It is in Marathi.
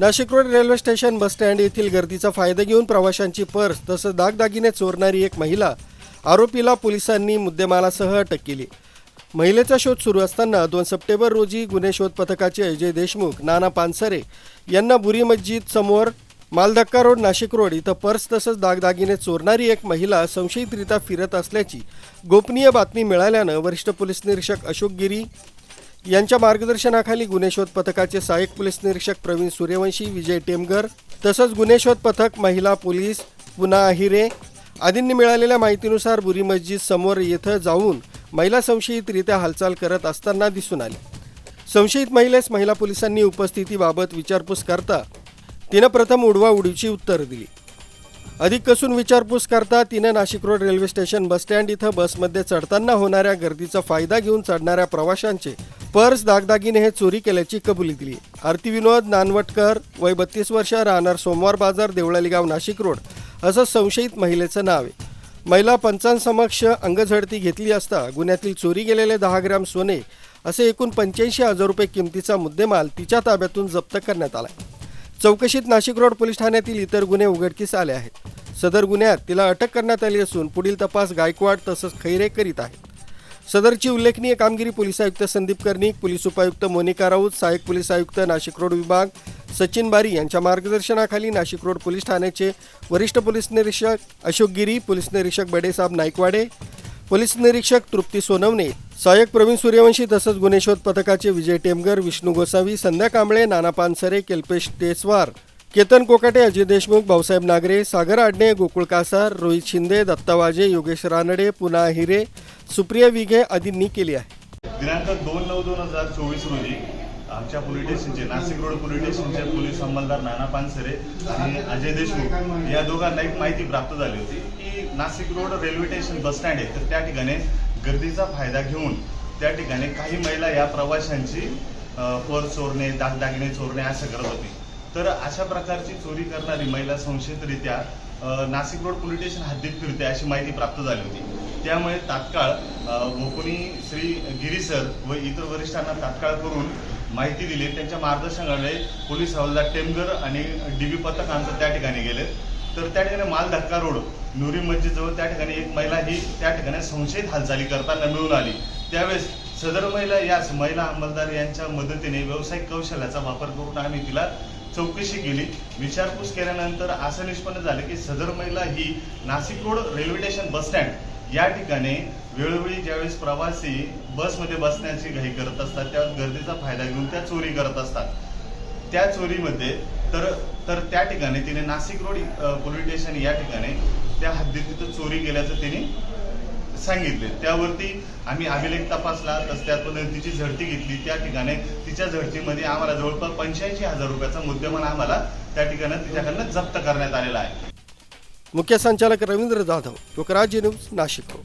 Nashik road railway station bus stand येथील गर्दीचा फायदा घेऊन प्रवाशांची पर्स तसंच दागदागिने चोरणारी एक महिला आरोपीला पोलिसांनी मुद्देमालासह अटक केली. महिलेचा शोध सुरू असताना दोन सप्टेंबर रोजी गुन्हे शोध पथकाचे अजय देशमुख नाना पानसरे यांना बुरी मस्जिद समोर मालधक्का रोड नाशिक रोड इथं पर्स तसंच दागदागिने चोरणारी एक महिला संशयितरित्या फिरत असल्याची गोपनीय बातमी मिळाल्यानं वरिष्ठ पोलीस निरीक्षक अशोक गिरी यांच्या मार्गदर्शनाखाली गुन्हे शोध पथकाचे सहाय्यक पोलीस निरीक्षक प्रवीण सूर्यवंशी विजय टेमगर तसंच गुन्हे शोध पथक महिला पोलीस पुना अहिरे आदींनी मिळालेल्या माहितीनुसार बुरी मस्जिद समोर येथं जाऊन महिला संशयितरित्या हालचाल करत असताना दिसून आली. संशयित महिलेस महिला पोलिसांनी उपस्थितीबाबत विचारपूस करता तिनं प्रथम उडवा उडीची उत्तर दिली. अधिक कसून विचारपूस करता तिनं Nashik road railway station bus stand इथं बसमध्ये चढताना होणाऱ्या गर्दीचा फायदा घेऊन चढणाऱ्या प्रवाशांचे पर्स दागदागिने हे चोरी केल्याची कबुली दिली. आरती विनोद नानवटकर वय बत्तीस वर्ष राहणार सोमवार बाजार देवळालीगाव नाशिक रोड असं संशयित महिलेचं नाव आहे. महिला पंचांसमक्ष अंगझडती घेतली असता गुन्ह्यातील चोरी गेलेले दहा ग्रॅम सोने असे एकूण पंच्याऐंशी हजार रुपये किमतीचा मुद्देमाल तिच्या ताब्यातून जप्त करण्यात आला चौकशीत नाशिक रोड पोलीस ठाण्यातील इतर गुन्हे उघडकीस आले आहेत. सदर गुन्ह्यात तिला अटक करण्यात आली असून पुढील तपास गायकवाड तसंच खैरे करीत आहेत. सदरची उल्लेखनीय कामगिरी पोलीस आयुक्त संदीप कर्णिक पोलीस उपायुक्त मोनिका राऊत सहाय्यक पोलीस आयुक्त नाशिक रोड विभाग सचिन बारी यांच्या मार्गदर्शनाखाली नाशिक रोड पोलीस ठाण्याचे वरिष्ठ पोलीस निरीक्षक अशोक गिरी पोलीस निरीक्षक बडेसाब नाईकवाडे पोलीस निरीक्षक तृप्ती सोनवणे सहाय्यक प्रवीण सूर्यवंशी तसंच गुन्हे पथकाचे विजय टेमगर विष्णू गोसावी संध्या कांबळे नाना पानसरे केल्पेश तेसवार केतन कोकाटे अजय देशमुख भाऊसाहेब नागरे सागर आडणे गोकुळ कासार रोहित शिंदे दत्ता वाजे योगेश रानडे पुना हिरे सुप्रिया विघे आदींनी केली आहे. दिनांक दोन नऊ दोन हजार चोवीस रोजी आमच्या पोलीस स्टेशनचे नाशिक रोड पोलीस स्टेशनचे पोलीस अंमलदार नाना पानसरे आणि अजय देशमुख या दोघांना एक माहिती प्राप्त झाली होती की Nashik road railway station bus stand आहे तर त्या ठिकाणी गर्दीचा फायदा घेऊन त्या ठिकाणी काही महिला या प्रवाशांची पर्स चोरणे दागदागिने चोरणे असं करत होती. तर अशा प्रकारची चोरी करणारी महिला संशयितरित्या नाशिक रोड पोलीस स्टेशन हद्दीत फिरते अशी माहिती प्राप्त झाली होती. त्यामुळे तात्काळ अ, श्री गिरी सर व इतर वरिष्ठांना तात्काळ करून माहिती दिली. त्यांच्या मार्गदर्शनाकडे पोलीस हवालदार टेमगर आणि डीबी पथक आमचं त्या ठिकाणी गेले. तर त्या ठिकाणी माल धक्का रोड नुरी मस्जिद जवळ त्या ठिकाणी एक महिला ही त्या ठिकाणी संशयित हालचाली करताना मिळून आली. त्यावेळेस सदर महिला याच महिला अंमलदार यांच्या मदतीने व्यावसायिक कौशल्याचा वापर करून आम्ही तिला चौकशी केली. विचारपूस केल्यानंतर असं निष्पन्न झालं की सदर महिला ही Nashik road railway station bus stand या ठिकाणी वेळोवेळी ज्यावेळेस प्रवासी बसमध्ये बसण्याची घाई करत असतात त्यावेळेस गर्दीचा फायदा घेऊन त्या चोरी करत असतात. त्या चोरीमध्ये तर तर त्या ठिकाणी तिने नाशिक रोड पोलीस स्टेशन या ठिकाणी त्या हद्दीत तिथं चोरी केल्याचं तिने सांगितले. त्यावरती आम्ही अभिलेख तपासला तस त्यातून तिची झडती घेतली. त्या ठिकाणी तिच्या झडतीमध्ये आम्हाला जवळपास पंच्याऐंशी हजार रुपयाचा मुद्देमाल आम्हाला त्या ठिकाणी तिच्याकडनं जप्त करण्यात आलेला आहे. मुख्य संचालक रवींद्र जाधव लोकराज्य न्यूज नाशिक.